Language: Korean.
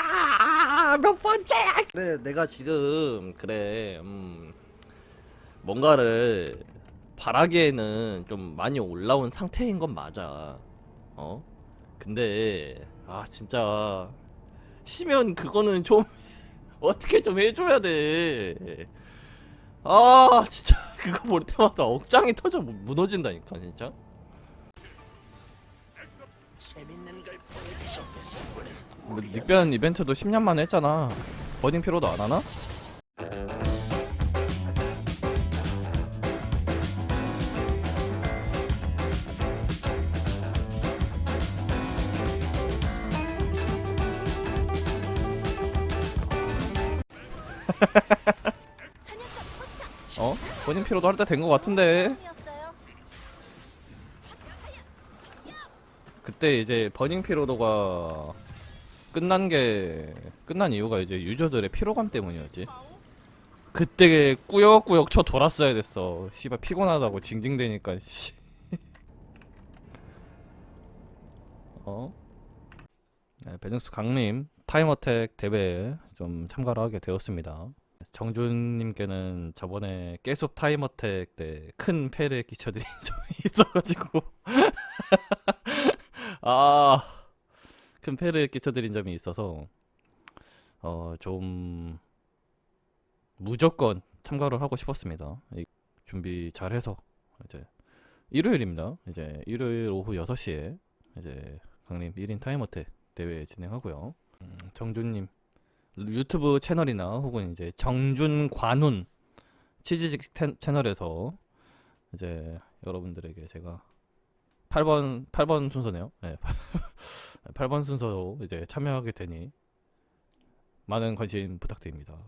아, 몇 번째? 그래, 내가 지금 그래, 음, 뭔가를 바라기에는 좀 많이 올라온 상태인 건 맞아. 어? 근데 아 진짜 쉬면 그거는 좀 어떻게 좀 해줘야 돼. 아 진짜 그거 볼 때마다 억장이 터져 무- 무너진다니까 진짜. 뭐, 닉변 이벤트도 10년 만에 했잖아. 버딩 피로도 안 하나? 어? 버딩 피로도 할 때된거 같은데. 그때 이제 버닝 피로도가 끝난 게 끝난 이유가 이제 유저들의 피로감 때문이었지. 그때 꾸역꾸역 쳐 돌았어야 됐어. 씨발 피곤하다고 징징대니까 씨. 어? 네, 배정수 강림 타임어택 대회에 좀 참가를 하게 되었습니다. 정준님께는 저번에 깨숲 타임어택 때 큰 패를 끼쳐드린 점이 있어가지고 아, 큰 패를 끼쳐드린 점이 있어서 어, 좀 무조건 참가를 하고 싶었습니다. 이- 준비 잘해서 이제 일요일입니다. 이제 일요일 오후 6시에 이제 강림 1인 타임어택 대회 진행하고요. 음, 정준님 유튜브 채널이나 혹은 이제 정준 관훈 치즈직 텐- 채널에서 이제 여러분들에게 제가 8번 8번 순서네요. 네. 8번 순서로 이제 참여하게 되니 많은 관심 부탁드립니다.